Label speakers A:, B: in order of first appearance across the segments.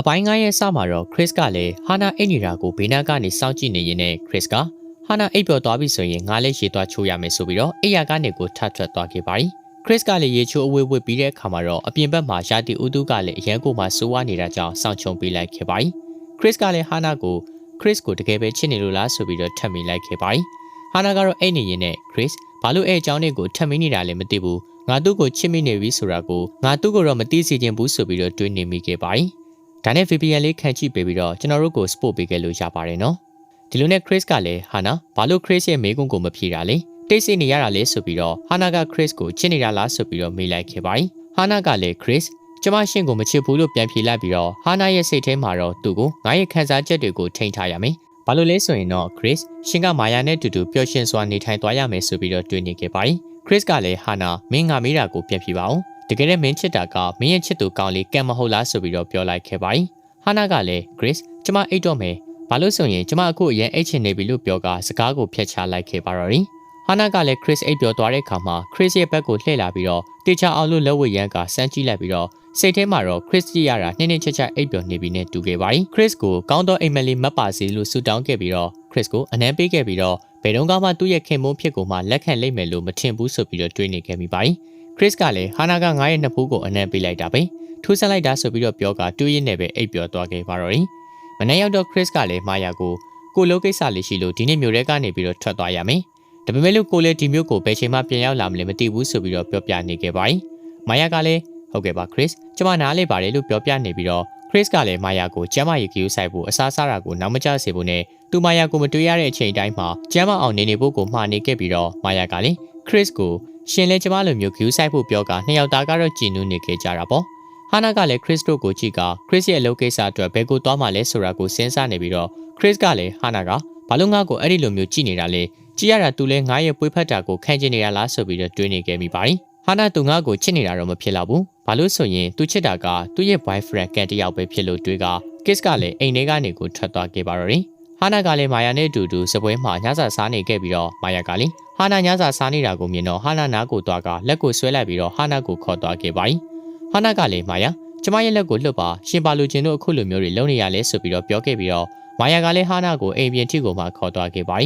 A: အပိုင်း9ရဲ့စမှာတော့ Chris ကလည်းဟာနာအိတ်နေတာကိုဘေးနားကနေစောင့်ကြည့်နေရင်းနဲ့ Chris ကဟာနာအိတ်ပျော်သွားပြီဆိုရင်ငါလည်းရေသွားချိုးရမယ်ဆိုပြီးတော့အိယာကနေကိုထထွက်သွားခဲ့ပါပြီ။ Chris ကလည်းရေချိုးအဝေးဝေးပြီးတဲ့အခါမှာတော့အပြင်ဘက်မှာရာတီဦးသူကလည်းအရန်ကိုမှစိုးဝါနေတာကြောင့်စောင့်ချုံပေးလိုက်ခဲ့ပါပြီ။ Chris ကလည်းဟာနာကို Chris ကိုတကယ်ပဲချစ်နေလို့လားဆိုပြီးတော့ထပ်မိလိုက်ခဲ့ပါပြီ။ဟာနာကတော့အိတ်နေရင်နဲ့ Chris ဘာလို့အဲအကြောင်းတွေကိုထပ်မိနေတာလဲမသိဘူး။ငါသူ့ကိုချစ်မိနေပြီဆိုတာကိုငါသူ့ကိုတော့မသိစေချင်ဘူးဆိုပြီးတော့တွေးနေမိခဲ့ပါပြီ။ ဒါနဲ့ VPN လေးခံကြည့်ပေးပြီးတော့ကျွန်တော်တို့ကို support ပေးခဲ့လို့ရပါတယ်နော်။ဒီလိုနဲ့ Chris ကလည်းဟာနာဘာလို့ Chris ရဲ့မေးခွန်းကိုမဖြေတာလဲ။တိတ်ဆိတ်နေရတာလဲဆိုပြီးတော့ဟာနာက Chris ကိုချစ်နေတာလားဆိုပြီးတော့မေးလိုက်ခဲ့ပါပြီ။ဟာနာကလည်း Chris ကျမရှင့်ကိုမချစ်ဘူးလို့ပြန်ဖြေလိုက်ပြီးတော့ဟာနာရဲ့စိတ်ထဲမှာတော့သူ့ကိုငါရဲ့ခံစားချက်တွေကိုထိန်းထားရမယ်။ဘာလို့လဲဆိုရင်တော့ Chris ရှင်ကမာယာနဲ့တူတူပျော်ရွှင်စွာနေထိုင်သွားရမယ်ဆိုပြီးတော့တွေးနေခဲ့ပါ යි ။ Chris ကလည်းဟာနာမင်းငါမေးတာကိုပြန်ဖြေပါအောင်။ တကယ်လည်းမင်းချစ်တာကမင်းရဲ့ချစ်သူကောင်းလေးကံမဟုတ်လားဆိုပြီးတော့ပြောလိုက်ခဲ့ပါ යි ။ဟာနာကလည်း Chris ကျမအိတ်တော့မယ်။ဘာလို့ဆိုရင်ကျမအခုအရင်အိတ်ချင်နေပြီလို့ပြောကစကားကိုဖျက်ချလိုက်ခဲ့ပါတော့တယ်။ဟာနာကလည်း Chris အိတ်ပြောသွားတဲ့အခါမှာ Chris ရဲ့ဘက်ကိုလှည့်လာပြီးတော့တေချာအောင်လို့လက်ဝဲရန်ကစမ်းကြည့်လိုက်ပြီးတော့စိတ်ထဲမှာတော့ Chris ကြည့်ရတာနှင်းနှင်းချက်ချက်အိပ်ပျော်နေပြီနဲ့တူခဲ့ပါ යි Chris ကိုကောင်းသောအိမ်မက်လေးမတ်ပါစေလို့ဆုတောင်းခဲ့ပြီးတော့ Chris ကိုအနမ်းပေးခဲ့ပြီးတော့ဘယ်တော့မှသူ့ရဲ့ခင်မုန်းဖြစ်ကိုမှလက်ခံလိမ့်မယ်လို့မထင်ဘူးဆိုပြီးတော့တွေးနေခဲ့မိပါ යි Chris ကလည်းဟာနာကငါ့ရဲ့နှစ်ဖူးကိုအနမ်းပေးလိုက်တာပဲထူးဆန်းလိုက်တာဆိုပြီးတော့ပြောကတွေးရင်းနဲ့ပဲအိပ်ပျော်သွားခဲ့ပါတော့တယ်မနေ့ရောက်တော့ Chris ကလည်းမာယာကိုကိုလိုကိစ္စလေးရှိလို့ဒီနေ့မြို့ထဲကနေပြီးတော့ထွက်သွားရမယ်ဒါပေမဲ့လို့ကိုလည်းဒီမျိုးကိုဘယ်ချိန်မှပြန်ရောက်လာမလဲမသိဘူးဆိုပြီးတော့ပြောပြနေခဲ့ပါ යි မာယာကလည်းဟုတ်ကဲ့ပါ Chris ကျမနားလေပါတယ်လို့ပြောပြနေပြီးတော့ Chris ကလည်းမာယာကိုကျမ်းမာရေးကယူဆိုင်ဖို့အစားစားတာကိုနောက်မကျစေဖို့နဲ့သူမာယာကိုမတွေ့ရတဲ့အချိန်တိုင်းမှာကျမ်းမာအောင်နေနေဖို့ကိုမှားနေခဲ့ပြီးတော့မာယာကလည်း Chris ကိုရှင်လဲကျမလိုမျိုးကယူဆိုင်ဖို့ပြောကနှစ်ယောက်သားကတော့ကြည်နူးနေခဲ့ကြတာပေါ့ဟာနာကလည်း Chris တို့ကိုကြည့်က Chris ရဲ့အလုပ်ကိစ္စအတွက်ဘယ်ကိုသွားမှလဲဆိုတာကိုစဉ်းစားနေပြီးတော့ Chris ကလည်းဟာနာကဘာလို့ငါ့ကိုအဲ့ဒီလိုမျိုးကြည့်နေတာလဲကြည့်ရတာသူလဲငါရဲ့ပွေးဖက်တာကိုခံကျင်နေတာလားဆိုပြီးတော့တွေးနေခဲ့မိပါတယ်ဟာနာသူငါ့ကိုချစ်နေတာတော့မဖြစ်တော့ဘူးဘာလို့ဆိုရင်သူချစ်တာကသူ့ရဲ့ boyfriend ကန်တယောက်ပဲဖြစ်လို့တွေးက kiss ကလည်းအိမ်ထဲကနေကိုထွက်သွားခဲ့ပါတော့တယ် ဟာနာကလည်းမာယာနဲ့အတူတူစပွဲမှာညစာစားနေခဲ့ပြီးတော့မာယာကလည်းဟာနာညစာစားနေတာကိုမြင်တော့ဟာနာနာကိုသွားကလက်ကိုဆွဲလိုက်ပြီးတော့ဟာနာကိုခေါ်သွားခဲ့ပါဟာနာကလည်းမာယာကျမရဲ့လက်ကိုလွတ်ပါရှင်ပါလူချင်းတို့အခုလိုမျိုးတွေလုပ်နေရလဲဆိုပြီးတော့ပြောခဲ့ပြီးတော့မာယာကလည်းဟာနာကိုအိမ်ပြင်ထိကိုမှခေါ်သွားခဲ့ပါ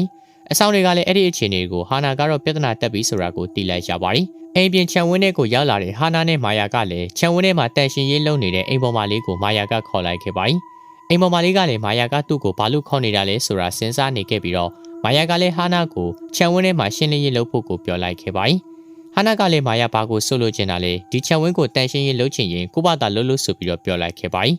A: အဆောင်တွေကလည်းအဲ့ဒီအခြေအနေကိုဟာနာကတော့ပြဿနာတက်ပြီးဆိုတာကိုသိလိုက်ရပါတယ်အိမ်ပြင်ခြံဝင်းထဲကိုရောက်လာတဲ့ဟာနာနဲ့မာယာကလည်းခြံဝင်းထဲမှာတန်ရှင်ရေးလုပ်နေတဲ့အိမ်ပေါ်မလေးကိုမာယာကခေါ်လိုက်ခဲ့ပါတယ် အိမ်ပေါ်မလေးကလည်းမာယာကသူ့ကိုဘာလို့ခေါ်နေတာလဲဆိုတာစဉ်းစားနေခဲ့ပြီးတော့မာယာကလည်းဟာနာကိုခြံဝင်းထဲမှာရှင်းလင်းရေးလုပ်ဖို့ကိုပြောလိုက်ခဲ့ပါတယ်ဟာနာကလည်းမာယာဘာကိုဆိုလိုချင်တာလဲဒီခြံဝင်းကိုတန်ရှင်းရေးလုပ်ချင်ရင်ကိုဘာသာလုပ်လို့ဆိုပြီးတော့ပြောလိုက်ခဲ့ပါတယ်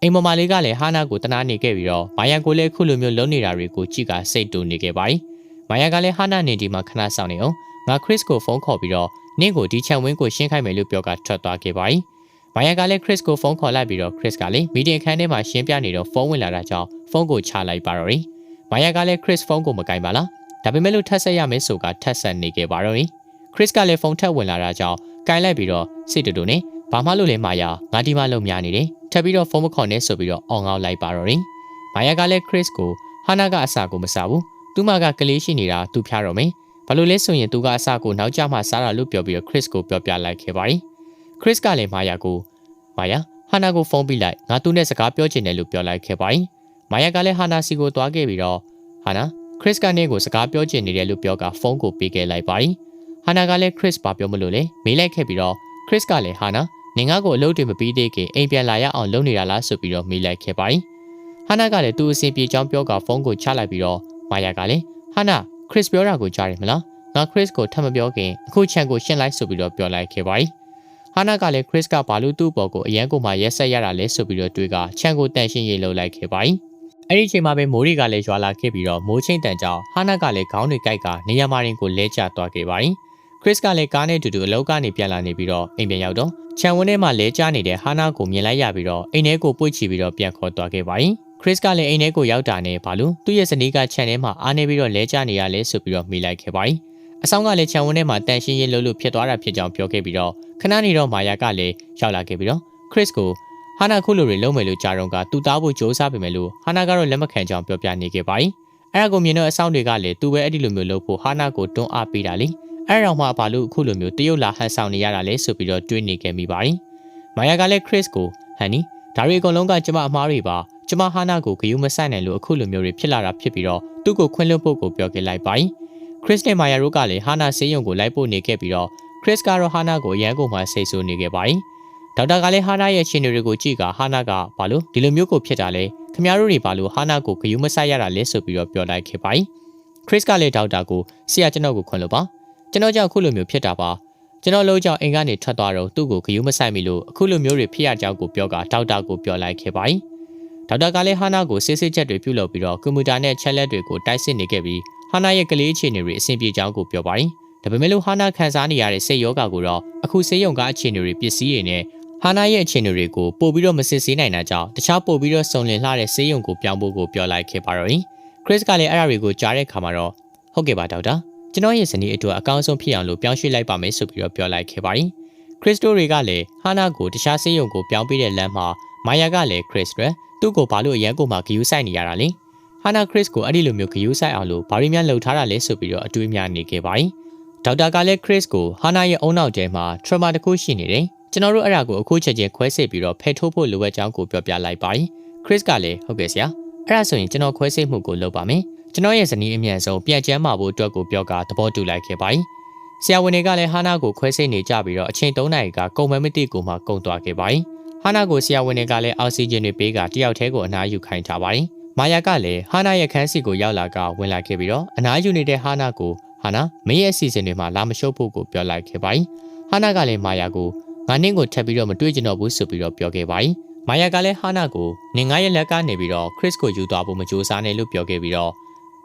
A: အိမ်မမလေးကလည်းဟာနာကိုတနာနေခဲ့ပြီးတော့မာယာကိုလည်းခုလိုမျိုးလုပ်နေတာတွေကိုကြည့်ကစိတ်တူနေခဲ့ပါတယ်။မာယာကလည်းဟာနာနေဒီမှာခဏဆောင်နေအောင်ငါခရစ်ကိုဖုန်းခေါ်ပြီးတော့နင့်ကိုဒီချန်ဝင်းကိုရှင်းခိုင်းမယ်လို့ပြောကထွက်သွားခဲ့ပါတယ်။ မာယာကလည်းခရစ်ကိုဖုန်းခေါ်လိုက်ပြီးတော့ခရစ်ကလည်းမီတင်ခန်းထဲမှာရှင်းပြနေတော့ဖုန်းဝင်လာတာကြောင့်ဖုန်းကိုချလိုက်ပါတော့တယ်။မာယာကလည်းခရစ်ဖုန်းကိုမကင်ပါလား။ဒါပေမဲ့လို့ထပ်ဆက်ရမယ်ဆိုကထပ်ဆက်နေခဲ့ပါတော့တယ်။ခရစ်ကလည်းဖုန်းထပ်ဝင်လာတာကြောင့်ကင်လိုက်ပြီးတော့စိတ်တူတူနဲ့ဘာမှလို့လဲမာယာငါဒီမှလုံများနေတယ်ထပ်ပြီးတော့ဖုန်းမခေါ်နဲ့ဆိုပြီးတော့အော်ငေါက်လိုက်ပါတော့တယ်မာယာကလည်းခရစ်ကိုဟာနာကအစာကိုမစားဘူးသူမကကလေးရှိနေတာသူဖျားတော့မယ်ဘာလို့လဲဆိုရင်သူကအစာကိုနောက်ကျမှစားတာလို့ပြောပြီးတော့ခရစ်ကိုပြောပြလိုက်ခဲ့ပါတယ် ခရစ်ကလည်းမာယာကိုမာယာဟာနာကိုဖုန်းပြီးလိုက်ငါသူနဲ့စကားပြောချင်တယ်လို့ပြောလိုက်ခဲ့ပါတယ်မာယာကလည်းဟာနာစီကိုသွားခဲ့ပြီးတော့ဟာနာခရစ်ကနေကိုစကားပြောချင်နေတယ်လို့ပြောကဖုန်းကိုပေးခဲ့လိုက်ပါတယ်ဟာနာကလည်းခရစ်ဘာပြောမလို့လဲမေးလိုက်ခဲ့ပြီးတော့ခရစ်ကလည်းဟာနာနင်ငါ့ကိုအလုပ်တွေမပြီးသေးခင်အိမ်ပြန်လာရအောင်လုပ်နေတာလားဆိုပြီးတော့မေးလိုက်ခဲ့ပါ යි ဟာနာကလည်းသူ့အစီပြေချောင်းပြောကဖုန်းကိုချလိုက်ပြီးတော့မာယာကလည်းဟာနာခရစ်ပြောတာကိုကြားတယ်မလားငါခရစ်ကိုထပ်မပြောခင်အခုချန်ကိုရှင်းလိုက်ဆိုပြီးတော့ပြောလိုက်ခဲ့ပါ යි ဟာနာကလည်း Chris ကဘာလို့သူ့ဘော်ကိုအရန်ကိုမှရက်ဆက်ရတာလဲဆိုပြီးတော့တွေးကခြံကိုတန်ရှင်းရေးလှုပ်လိုက်ခဲ့ပါ၏။အဲ့ဒီချိန်မှာပဲမိုးရီကလည်းရွာလာခဲ့ပြီးတော့မိုးချိန်တန်ကြောင့်ဟာနာကလည်းခေါင်းတွေကိုက်ကနေရာမရင်ကိုလဲကျသွားခဲ့ပါ၏။ Chris ကလည်းကားနဲ့အတူတူအလောက်ကနေပြန်လာနေပြီးတော့အိမ်ပြန်ရောက်တော့ခြံဝန်းထဲမှာလဲကျနေတဲ့ဟာနာကိုမြင်လိုက်ရပြီးတော့အိမ်ထဲကိုပွေ့ချီပြီးတော့ပြန်ခေါ်သွားခဲ့ပါ၏။ခရစ်ကလည်းအိမ်ထဲကိုရောက်တာနဲ့ဘာလို့သူ့ရဲ့ဇနီးကခြံထဲမှာအားနေပြီးတော့လဲကျနေရလဲဆိုပြီးတော့မိလိုက်ခဲ့ပါ යි အဆောင်ကလည်းခြံဝင်းထဲမှာတန်ရှင်းရေးလုပ်လို့ဖြစ်သွားတာဖြစ်ကြောင်းပြောခဲ့ပြီးတော့ခဏနေတော့မာယာကလည်းရောက်လာခဲ့ပြီးတော့ခရစ်ကိုဟာနာခုလိုတွေလုံးမယ်လို့ကြားတော့ကသူ့သားဖို့ကြိုးစားပေမဲ့လို့ဟာနာကတော့လက်မခံကြောင်းပြောပြနေခဲ့ပါ යි အဲ့ဒါကိုမြင်တော့အဆောင်တွေကလည်းသူပဲအဲ့ဒီလိုမျိုးလုပ်ဖို့ဟာနာကိုတွန်းအားပေးတာလေအဲ့တော့မှဘာလို့အခုလိုမျိုးတရုတ်လာဟန်ဆောင်နေရတာလဲဆိုပြီးတော့တွေးနေခဲ့မိပါတယ်။မာယာကလည်းခရစ်ကိုဟန်နီဒါတွေအကုန်လုံးကကျမအမားတွေပါကျမဟာနာကိုဂယုမဆိုင်နိုင်လို့အခုလိုမျိုးတွေဖြစ်လာတာဖြစ်ပြီးတော့သူ့ကိုခွင့်လွှတ်ဖို့ကိုပြောခဲ့လိုက်ပါ ခရစ်နဲ့မာယာတို့ကလည်းဟာနာဆေးရုံကိုလိုက်ပို့နေခဲ့ပြီးတော့ခရစ်ကတော့ဟာနာကိုရန်ကုန်မှာဆိတ်ဆိုးနေခဲ့ပါဒေါက်တာကလည်းဟာနာရဲ့ရှင်တွေကိုကြည့်ကဟာနာကဘာလို့ဒီလိုမျိုးကိုဖြစ်တာလဲခမတို့တွေဘာလို့ဟာနာကိုဂယုမဆိုင်ရတာလဲဆိုပြီးတော့ပြောလိုက်ခဲ့ပါခရစ်ကလည်းဒေါက်တာကိုဆရာကျွန်တော်ကိုခွင့်လို့ပါကျွန်တော်ကြောင့်အခုလိုမျိုးဖြစ်တာပါကျွန်တော်လုံးကြောင့်အိမ်ကနေထွက်သွားတော့သူ့ကိုဂယုမဆိုင်မိလို့အခုလိုမျိုးတွေဖြစ်ရကြောင်းကိုပြောကဒေါက်တာကိုပြောလိုက်ခဲ့ပါဒေါက်တာကလည်းဟာနာကိုစစ်စစ်ချက်တွေပြုလုပ်ပြီးတော့ကွန်ပျူတာနဲ့ချက်လက်တွေကိုတိုက်စစ်နေခဲ့ပြီး ဟာနာရဲ့ကလေးအခြေအနေတွေအဆင်ပြေကြောင်းကိုပြောပါတယ်ဒါပေမဲ့လို့ဟာနာခံစားနေရတဲ့စိတ်ယောဂကိုတော့အခုစေယုံကအခြေအနေတွေပစ္စည်းတွေနဲ့ဟာနာရဲ့အခြေအနေတွေကိုပို့ပြီးတော့မစစ်ဆေးနိုင်တာကြောင့်တခြားပို့ပြီးတော့စုံလင်လှတဲ့စေယုံကိုပြောင်းဖို့ကိုပြောလိုက်ခဲ့ပါတော့ရင်ခရစ်ကလည်းအဲ့ဒါတွေကိုကြားတဲ့အခါမှာတော့ဟုတ်ကဲ့ပါဒေါက်တာကျွန်တော်ရဲ့ဇနီးအတွက်အကောင်းဆုံးဖြစ်အောင်လို့ပြောင်းရွှေ့လိုက်ပါမယ်ဆိုပြီးတော့ပြောလိုက်ခဲ့ပါတယ်ခရစ်စတိုတွေကလည်းဟာနာကိုတခြားစေယုံကိုပြောင်းပေးတဲ့လမ်းမှာမာယာကလည်းခရစ်စရက်သူ့ကိုဘာလို့အရန်ကိုမှဂယူးဆိုင်နေရတာလဲ ဟာနာခရစ်ကိုအဲ့ဒီလိုမျိုးဂယူးဆိုင်အောင်လို့ဘာတွေများလှုပ်ထားတာလဲဆိုပြီးတော့အတွေးများနေခဲ့ပါတယ်ဒေါက်တာကလည်းခရစ်ကိုဟာနာရဲ့အုံနောက်ထဲမှာ trauma တစ်ခုရှိနေတယ်ကျွန်တော်တို့အဲ့ဒါကိုအခုချက်ချင်းခွဲစိတ်ပြီးတော့ဖယ်ထိုးဖို့လိုအပ်ကြောင်းကိုပြောပြလိုက်ပါတယ်ခရစ်ကလည်းဟုတ်ကဲ့ဆရာအဲ့ဒါဆိုရင်ကျွန်တော်ခွဲစိတ်မှုကိုလုပ်ပါမယ်ကျွန်တော်ရဲ့ဇနီးအမြန်ဆုံးပြန်ကျမ်းမာဖို့အတွက်ကိုပြောကသဘောတူလိုက်ခဲ့ပါတယ်ဆရာဝန်တွေကလည်းဟာနာကိုခွဲစိတ်နေကြပြီးတော့အချိန်3နာရီကကုန်မမတိကိုမှကုန်သွားခဲ့ပါတယ်ဟာနာကိုဆရာဝန်တွေကလည်းအောက်ဆီဂျင်တွေပေးကတယောက်တည်းကိုအနားယူခိုင်းထားပါတယ် မာယာကလည်းဟာနာရဲ့ခန်းစီကိုရောက်လာကဝင်လာခဲ့ပြီးတော့အနားယူနေတဲ့ဟာနာကိုဟာနာမင်းရဲ့အစီအစဉ်တွေမှာလာမရှုပ်ဖို့ကိုပြောလိုက်ခဲ့ပါတယ်ဟာနာကလည်းမာယာကိုငါနင့်ကိုထပ်ပြီးတော့မတွေ့ကြတော့ဘူးဆိုပြီးတော့ပြောခဲ့ပါတယ်မာယာကလည်းဟာနာကိုနင်ငါရဲ့လက်ကနေပြီးတော့ခရစ်ကိုယူသွားဖို့မကြိုးစားနဲ့လို့ပြောခဲ့ပြီးတော့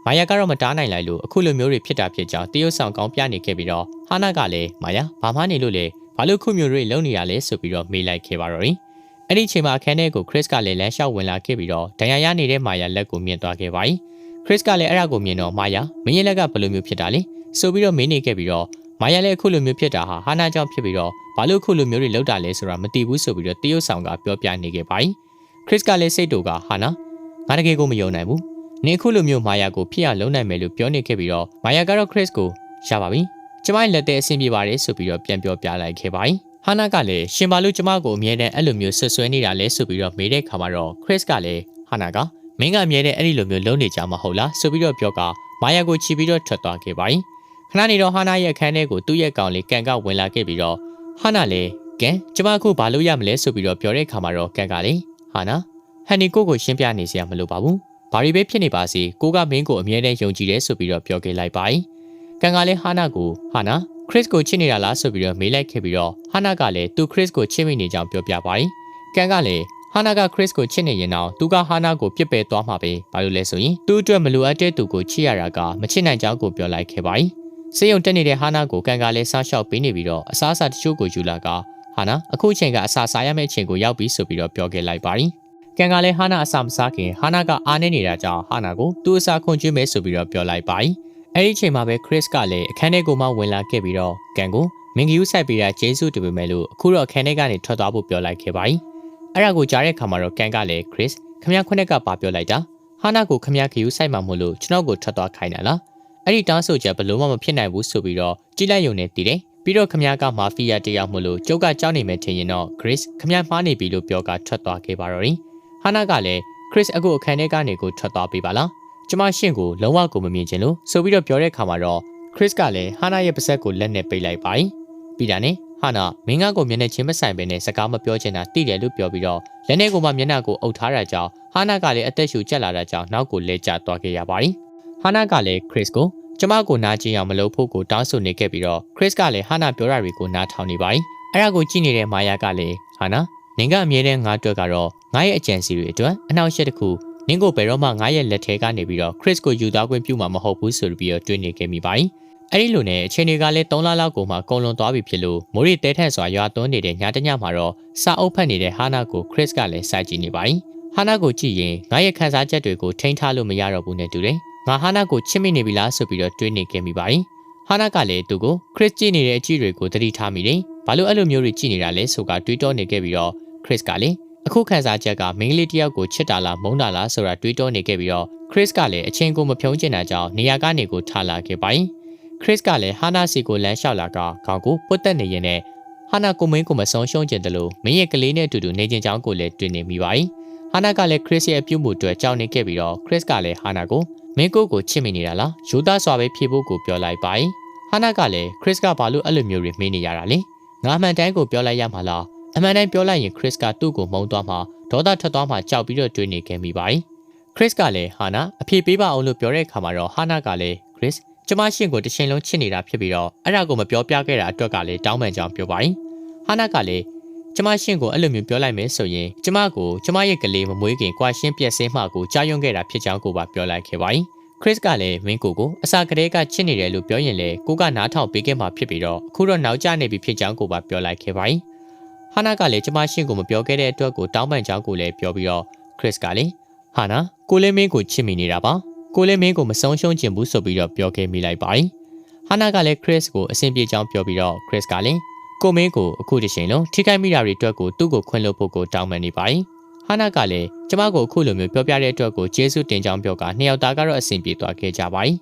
A: မာယာကတော့မတားနိုင်လိုက်လို့အခုလိုမျိုးတွေဖြစ်တာဖြစ်ကြောင်းတရုတ်ဆောင်ကောင်းပြနေခဲ့ပြီးတော့ဟာနာကလည်းမာယာဘာမှနေလို့လေဘာလို့ခုမျိုးတွေလုံနေရလဲဆိုပြီးတော့မေးလိုက်ခဲ့ပါတော့ရင် အဲ့ဒီအချိန်မှာအခန်းထဲကိုခရစ်ကလည်းလမ်းလျှောက်ဝင်လာခဲ့ပြီးတော့ဒဏ်ရာရနေတဲ့မာယာလက်ကိုမြင်သွားခဲ့ပါတယ်။ခရစ်ကလည်းအဲ့ဒါကိုမြင်တော့မာယာမင်းရဲ့လက်ကဘယ်လိုမျိုးဖြစ်တာလဲဆိုပြီးတော့မင်းနေခဲ့ပြီးတော့မာယာလည်းအခုလိုမျိုးဖြစ်တာဟာဟာနာကြောင့်ဖြစ်ပြီးတော့ဘာလို့အခုလိုမျိုးတွေလောက်တာလဲဆိုတာမသိဘူးဆိုပြီးတော့တရုတ်ဆောင်ကပြောပြနေခဲ့ပါတယ်။ခရစ်ကလည်းစိတ်တူကဟာနာငါတကယ်ကိုမယုံနိုင်ဘူး။နင်အခုလိုမျိုးမာယာကိုဖြစ်ရလုံးနိုင်မယ်လို့ပြောနေခဲ့ပြီးတော့မာယာကတော့ခရစ်ကိုရပါပြီ။ကျမရဲ့လက်သေးအဆင်ပြေပါတယ်ဆိုပြီးတော့ပြန်ပြောပြလိုက်ခဲ့ပါတယ်။ ဟာနာကလည်းရှင်ဘာလို့ကျမကိုအမြဲတမ်းအဲ့လိုမျိုးဆွဆွဲနေတာလဲဆိုပြီးတော့မေးတဲ့ခါမှာတော့ခရစ်ကလည်းဟာနာကမင်းကအမြဲတမ်းအဲ့ဒီလိုမျိုးလုံးနေကြမှာဟုတ်လားဆိုပြီးတော့ပြောကမာယာကိုချီပြီးတော့ထွက်သွားခဲ့ပါ යි ခဏနေတော့ဟာနာရဲ့အခန်းထဲကိုသူ့ရဲ့ကောင်လေးကန်ကဝင်လာခဲ့ပြီးတော့ဟာနာလည်းကန်ကျမအခုဘာလို့ရမလဲဆိုပြီးတော့ပြောတဲ့ခါမှာတော့ကန်ကလည်းဟာနာဟန်နီကိုကိုရှင်းပြနေစရာမလိုပါဘူးဘာတွေပဲဖြစ်နေပါစေကိုကမင်းကိုအမြဲတမ်းယုံကြည်တယ်ဆိုပြီးတော့ပြောခဲ့လိုက်ပါ යි ကန်ကလည်းဟာနာကိုဟာနာခရစ်ကိုချစ်နေတာလားဆိုပြီးတော့မေးလိုက်ခဲ့ပြီးတော့ဟာနာကလည်းသူခရစ်ကိုချစ်မိနေကြောင်းပြောပြပါတယ်။ကန်ကလည်းဟာနာကခရစ်ကိုချစ်နေရင်တော့သူကဟာနာကိုပြစ်ပယ်သွားမှာပဲ။ဘာလို့လဲဆိုရင်သူ့အတွက်မလိုအပ်တဲ့သူကိုချစ်ရတာကမချစ်နိုင်ကြောင်းကိုပြောလိုက်ခဲ့ပါတယ်။စေယုံတက်နေတဲ့ဟာနာကိုကန်ကလည်းစားလျှောက်ပေးနေပြီးတော့အစားအစာတချို့ကိုယူလာကဟာနာအခုချိန်ကအစာစားရမယ့်အချိန်ကိုရောက်ပြီဆိုပြီးတော့ပြောခဲ့လိုက်ပါတယ်။ကန်ကလည်းဟာနာအစာမစားခင်ဟာနာကအားနေနေတာကြောင့်ဟာနာကိုသူ့အစာခွန်ကျွေးမယ်ဆိုပြီးတော့ပြောလိုက်ပါတယ်။ အဲ့ဒီချိန်မှာပဲခရစ်ကလည်းအခန်းထဲကိုမှဝင်လာခဲ့ပြီးတော့ကန်ကိုမင်ဂီယူဆိုင်ပေးတာဂျေဆုတပေမဲ့လို့အခုတော့အခန်းထဲကနေထွက်သွားဖို့ပြောလိုက်ခဲ့ပါ යි အဲ့ဒါကိုကြားတဲ့ခါမှာတော့ကန်ကလည်းခရစ်ခမရခွနဲ့ကပါပြောလိုက်တာဟာနာကိုခမရဂီယူဆိုင်မှာမို့လို့ကျွန်တော်ကိုထွက်သွားခိုင်းတာလားအဲ့ဒီတောင်းဆိုချက်ဘလို့မှမဖြစ်နိုင်ဘူးဆိုပြီးတော့ကြည်လိုက်ယုံနေတည်တယ်ပြီးတော့ခမရကမာဖီးယားတယောက်မို့လို့ကျုပ်ကကြောက်နေမယ်ထင်ရင်တော့ Chris ခမရမှားနေပြီလို့ပြောကထွက်သွားခဲ့ပါတော့ရင်ဟာနာကလည်း Chris အခုအခန်းထဲကနေကိုထွက်သွားပေးပါလား ကျမရှင့်ကိုလုံးဝကိုမမြင်ချင်လို့ဆိုပြီးတော့ပြောတဲ့အခါမှာတော့ခရစ်ကလည်းဟာနာရဲ့ပါးစပ်ကိုလက်နဲ့ပိတ်လိုက်ပါတယ်။ပြီးတာနဲ့ဟာနာမင်းကကိုမျက်နှာချင်းမဆိုင်ပဲနဲ့စကားမပြောချင်တာသိတယ်လို့ပြောပြီးတော့လက်နဲ့ကိုမှမျက်နှာကိုအုပ်ထားတာကြောင့်ဟာနာကလည်းအသက်ရှူကျက်လာတာကြောင့်နောက်ကိုလဲကျသွားခဲ့ရပါတယ်။ဟာနာကလည်းခရစ်ကိုကျမကိုနားကျင်အောင်မလုပ်ဖို့ကိုတောင်းဆိုနေခဲ့ပြီးတော့ခရစ်ကလည်းဟာနာပြောတာတွေကိုနားထောင်နေပါတယ်။အဲ့ဒါကိုကြည့်နေတဲ့မာယာကလည်းဟာနာနင်ကအမြဲတမ်းငါအတွက်ကတော့ငါရဲ့အကြံစီတွေအတွက်အနောက်ရှက်တစ်ခု နင်းကိုဘယ်တော့မှငါရဲ့လက်ထဲကနေပြီးတော့ Chris ကိုယူသွားခွင့်ပြုမှာမဟုတ်ဘူးဆိုပြီးတော့တွေးနေခဲ့မိပါတယ်။အဲဒီလိုနဲ့အချိန်တွေကလည်း3လလောက်ကိုမှကုန်လွန်သွားပြီဖြစ်လို့မိုးရီတဲထန့်စွာရွာသွန်းနေတဲ့ညတညမှာတော့စာအုပ်ဖတ်နေတဲ့ဟာနာကို Chris ကလည်းစာကြည့်နေပါတယ်။ဟာနာကိုကြည့်ရင်ငါရဲ့ခံစားချက်တွေကိုထိန်းထားလို့မရတော့ဘူးနဲ့တူတယ်။ငါဟာနာကိုချစ်မိနေပြီလားဆိုပြီးတော့တွေးနေခဲ့မိပါတယ်။ဟာနာကလည်းသူ့ကို Chris ကြည့်နေတဲ့အကြည့်တွေကိုသတိထားမိတယ်။ဘာလို့အဲ့လိုမျိုးတွေကြည့်နေတာလဲဆိုကတွေးတောနေခဲ့ပြီးတော့ Chris ကလည်း အခုခန်းစားချက်ကမင်းလေးတယောက်ကိုချစ်တာလားမုန်းတာလားဆိုတာတွေးတောနေခဲ့ပြီးတော့ခရစ်ကလည်းအချင်းကိုမဖြုံးကျင်တာကြောင့်နေရာကနေကိုထလာခဲ့ပိုင်ခရစ်ကလည်းဟာနာစီကိုလမ်းလျှောက်လာကခေါင်းကိုပုတ်တက်နေရင်နဲ့ဟာနာကိုမင်းကိုမဆုံးရှုံးကျင်တယ်လို့မင်းရဲ့ကလေးနဲ့အတူတူနေကျင်ကြောင်းကိုလည်းတွေ့နေမိပါ යි ဟာနာကလည်းခရစ်ရဲ့အပြုမှုအတွက်ကြောက်နေခဲ့ပြီးတော့ခရစ်ကလည်းဟာနာကိုမင်းကိုကိုချစ်မိနေတာလားယူသားစွာပဲဖြေဖို့ကိုပြောလိုက်ပါ යි ဟာနာကလည်းခရစ်ကဘာလို့အဲ့လိုမျိုးတွေမေးနေရတာလဲငါမှန်တမ်းကိုပြောလိုက်ရမှာလား အမှန်တမ်းပြောလိုက်ရင်ခရစ်ကသူ့ကိုမုန်းသွားမှာဒေါသထွက်သွားမှာကြောက်ပြီးတော့တွေးနေခဲ့မိပါတယ်ခရစ်ကလည်းဟာနာအဖြေပေးပါအောင်လို့ပြောတဲ့အခါမှာတော့ဟာနာကလည်းခရစ်ကျမရှင်ကိုတရှင်လုံးချစ်နေတာဖြစ်ပြီးတော့အဲ့ဒါကိုမပြောပြခဲ့တာအတွက်ကလည်းတောင်းပန်ကြောင်းပြောပါတယ်ဟာနာကလည်းကျမရှင်ကိုအဲ့လိုမျိုးပြောလိုက်မယ်ဆိုရင်ကျမကိုကျမရဲ့ကလေးမမွေးခင်ကွာရှင်းပြက်စင်းမှကိုကြားယွံ့ခဲ့တာဖြစ်ကြောင်းကိုပါပြောလိုက်ခဲ့ပါတယ်ခရစ်ကလည်းမင်းကိုကိုအစာကလေးကချစ်နေတယ်လို့ပြောရင်လေကိုကနားထောင်ပေးခဲ့မှာဖြစ်ပြီးတော့အခုတော့နောက်ကျနေပြီဖြစ်ကြောင်းကိုပါပြောလိုက်ခဲ့ပါတယ် ဟာနာကလည်းကျမရှင့်ကိုမပြောခဲ့တဲ့အတွက်ကိုတောင်းပန်ကြောင်းကိုလည်းပြောပြီးတော့ခရစ်ကလည်းဟာနာကိုလေးမင်းကိုချစ်မိနေတာပါကိုလေးမင်းကိုမဆုံးရှုံးခြင်းဘူးဆိုပြီးတော့ပြောခဲ့မိလိုက်ပါတယ်ဟာနာကလည်းခရစ်ကိုအဆင်ပြေကြောင်းပြောပြီးတော့ခရစ်ကလည်းကိုမင်းကိုအခုတစ်ချိန်လုံးထိခိုက်မိတာတွေအတွက်ကိုသူ့ကိုခွင့်လွှတ်ဖို့ကိုတောင်းပန်နေပါတယ်ဟာနာကလည်းကျမကိုအခုလိုမျိုးပြောပြတဲ့အတွက်ကိုကျေးဇူးတင်ကြောင်းပြောကနှစ်ယောက်သားကတော့အဆင်ပြေသွားခဲ့ကြပါတယ်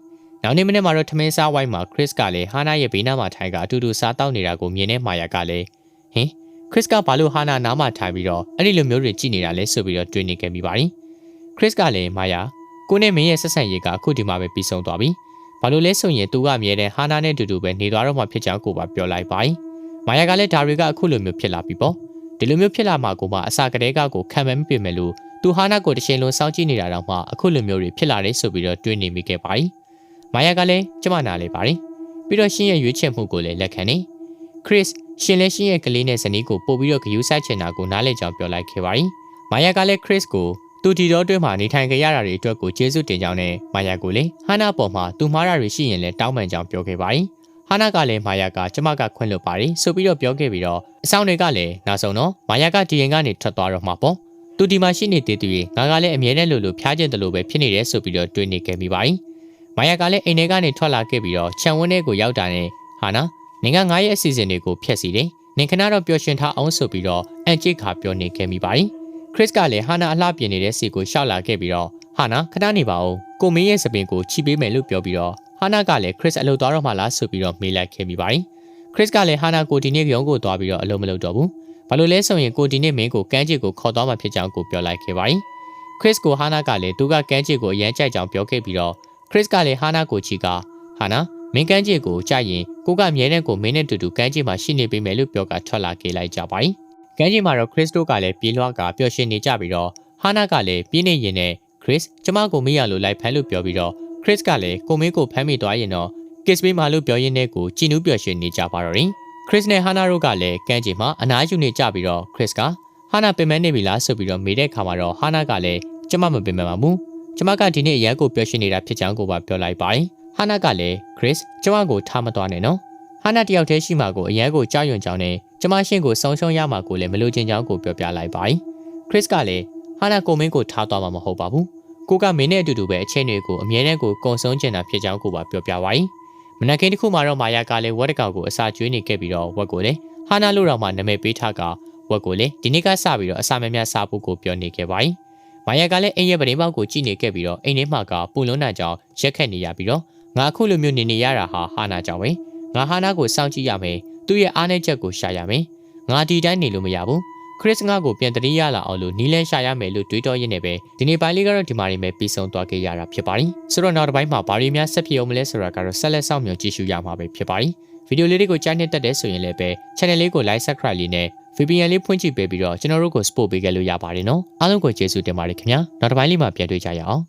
A: နောက်နေ့မနေ့မှာတော့ထမင်းစားဝိုင်းမှာခရစ်ကလည်းဟာနာရဲ့ဘေးနားမှာထိုင်ကအတူတူစားတောက်နေတာကိုမြင်တဲ့မာယာကလည်းဟင် ခရစ်ကဘာလို့ဟာနာနားမှာထိုင်ပြီးတော့အဲ့ဒီလိုမျိုးတွေကြည့်နေတာလဲဆိုပြီးတော့တွေးနေခဲ့မိပါတယ်ခရစ်ကလည်းမာယာကိုနဲ့မင်းရဲ့ဆက်ဆံရေးကအခုဒီမှာပဲပြီးဆုံးသွားပြီဘာလို့လဲဆိုရင်သူကအမြဲတမ်းဟာနာနဲ့အတူတူပဲနေသွားတော့မှဖြစ်ကြောင်းကိုပါပြောလိုက်ပါတယ်မာယာကလည်းဒါတွေကအခုလိုမျိုးဖြစ်လာပြီပေါ့ဒီလိုမျိုးဖြစ်လာမှာကိုမှအစာကလေးကကိုခံမမပြင်မယ်လို့သူဟာနာကိုတရှင်လုံးစောင့်ကြည့်နေတာတော့မှအခုလိုမျိုးတွေဖြစ်လာတယ်ဆိုပြီးတော့တွေးနေမိခဲ့ပါတယ်မာယာကလည်းကျမနာလေပါတယ်ပြီးတော့ရှင်းရဲ့ရွေးချယ်မှုကိုလည်းလက်ခံနေခရစ် ရှင်လည်းရှင်ရဲ့ကလေးနဲ့ဇနီးကိုပို့ပြီးတော့ဂယူးဆိုင်ချင်တာကိုနားလည်ကြောင်းပြောလိုက်ခဲ့ပါတယ်။မာယာကလည်းခရစ်ကိုသူဒီတော့တွင်းမှာနေထိုင်ကြရတာတွေအတွက်ကိုကျေးဇူးတင်ကြောင်းနဲ့မာယာကိုလည်းဟာနာပေါ်မှာသူမှားတာတွေရှိရင်လည်းတောင်းပန်ကြောင်းပြောခဲ့ပါတယ်။ဟာနာကလည်းမာယာကကျမကခွင့်လွှတ်ပါတယ်ဆိုပြီးတော့ပြောခဲ့ပြီးတော့အဆောင်တွေကလည်းနောက်ဆုံးတော့မာယာကဒီရင်ကနေထွက်သွားတော့မှာပေါ့။သူဒီမှာရှိနေတဲ့သူတွေငါကလည်းအမြဲတမ်းလိုလိုဖျားကျင်တယ်လို့ပဲဖြစ်နေတယ်ဆိုပြီးတော့တွေးနေခဲ့မိပါတယ်။မာယာကလည်းအိမ်ထဲကနေထွက်လာခဲ့ပြီးတော့ခြံဝန်းထဲကိုရောက်တာနဲ့ဟာနာ နင်ကငါရဲ့အစီအစဉ်တွေကိုဖျက်ဆီးတယ်။နင်ခဏတော့ပျော်ရွှင်ထားအောင်ဆိုပြီးတော့အန်ကျိခါပြောနေခဲ့မိပါတယ်။ခရစ်ကလည်းဟာနာအလှပြင်နေတဲ့စီကိုရှောက်လာခဲ့ပြီးတော့ဟာနာခဏနေပါဦး။ကိုမင်းရဲ့စပင်ကိုချီပေးမယ်လို့ပြောပြီးတော့ဟာနာကလည်းခရစ်အလုပ်သွားတော့မှလားဆိုပြီးတော့မေးလိုက်ခဲ့မိပါတယ်။ခရစ်ကလည်းဟာနာကိုဒီနေ့ရုံးကိုသွားပြီးတော့အလုပ်မလုပ်တော့ဘူး။ဘာလို့လဲဆိုရင်ကိုဒီနေ့မင်းကိုကန်းချစ်ကိုခေါ်သွားမှဖြစ်ကြောင်းကိုပြောလိုက်ခဲ့ပါတယ်။ခရစ်ကိုဟာနာကလည်းသူကကန်းချစ်ကိုအရန်ကြိုက်ကြောင်းပြောခဲ့ပြီးတော့ခရစ်ကလည်းဟာနာကိုချီကဟာနာ မင်းကန်းချစ်ကိုကြိုက်ရင်ကိုကအမြဲတမ်းကိုမင်းနဲ့တူတူကန်းချစ်မှာရှိနေပေးမယ်လို့ပြောကထွက်လာခဲ့လိုက်ကြပါ යි ကန်းချစ်မှာတော့ခရစ်တို့ကလည်းပြေးလွှားကပျော်ရွှင်နေကြပြီးတော့ဟာနာကလည်းပြင်းနေရင်နဲ့ခရစ်ကျမကိုမေးရလို့လိုက်ဖမ်းလို့ပြောပြီးတော့ခရစ်ကလည်းကိုမင်းကိုဖမ်းမိသွားရင်တော့ကစ်ပေးမှလို့ပြောရင်းနဲ့ကိုကြည်နူးပျော်ရွှင်နေကြပါတော့တယ်ခရစ်နဲ့ဟာနာတို့ကလည်းကန်းချစ်မှာအနားယူနေကြပြီးတော့ခရစ်ကဟာနာပင်မနေပြီလားဆိုပြီးတော့မေးတဲ့အခါမှာတော့ဟာနာကလည်းကျမမပင်မပါဘူးကျမကဒီနေ့အရန်ကိုပျော်ရွှင်နေတာဖြစ်ကြောင်းကိုပါပြောလိုက်ပါ යි ဟာနာကလည်း Chris ကျမကိုထားမသွားနဲ့နော်ဟာနာတယောက်တည်းရှိမှကိုအရန်ကိုကြောက်ရွံ့ကြောင်းနဲ့ကျမရှင့်ကိုဆုံးရှုံးရမှာကိုလည်းမလိုချင်ကြောင်းကိုပြောပြလိုက်ပါ။ Chris ကလည်းဟာနာကိုမင်းကိုထားသွားမှာမဟုတ်ပါဘူး။ကိုကမင်းနဲ့အတူတူပဲအချင်းတွေကိုအမြဲတမ်းကိုကုံဆုံးချင်တာဖြစ်ကြောင်းကိုပါပြောပြပါ။မနက်ခင်းတစ်ခုမှတော့မာယာကလည်းဝက်တကောင်ကိုအစာကျွေးနေခဲ့ပြီးတော့ဝက်ကိုလည်းဟာနာလို့တော့မှနာမည်ပေးထားကဝက်ကိုလည်းဒီနေ့ကစပြီးတော့အစာမများစားဖို့ကိုပြောနေခဲ့ပါ။မာယာကလည်းအိမ်ရဲ့ပရင်ပေါက်ကိုကြည့်နေခဲ့ပြီးတော့အိမ်ထဲမှာကပူလွန်းတာကြောင့်ရက်ခက်နေရပြီးတော့ ငါအခုလိုမျိုးနေနေရတာဟာဟာနာကြောင့်ပဲငါဟာနာကိုစောင့်ကြည့်ရမယ်သူ့ရဲ့အားနည်းချက်ကိုရှာရမယ်ငါဒီတိုင်းနေလို့မရဘူးခရစ်ငါကိုပြန်တတိယလာအောင်လို့နီးလဲရှာရမယ်လို့တွေးတောရင်းနဲ့ပဲဒီနေ့ပိုင်းလေးကတော့ဒီမှာနေပဲပြီးဆုံးသွားခဲ့ရတာဖြစ်ပါတယ်ဆိုတော့နောက်တစ်ပိုင်းမှာဘာတွေများဆက်ဖြစ်အောင်မလဲဆိုတာကတော့ဆက်လက်ဆောင်မြောင်ကြည့်ရှုရမှာပဲဖြစ်ပါတယ်ဗီဒီယိုလေးတွေကိုကြိုက်နှစ်တက်တဲ့ဆိုရင်လည်းပဲ channel လေးကို like subscribe လေးနဲ့ VPN လေးဖွင့်ကြည့်ပေးပြီးတော့ကျွန်တော်တို့ကို support ပေးခဲ့လို့ရပါတယ်နော်အားလုံးကိုကျေးဇူးတင်ပါတယ်ခင်ဗျာနောက်တစ်ပိုင်းလေးမှာပြန်တွေ့ကြရအောင်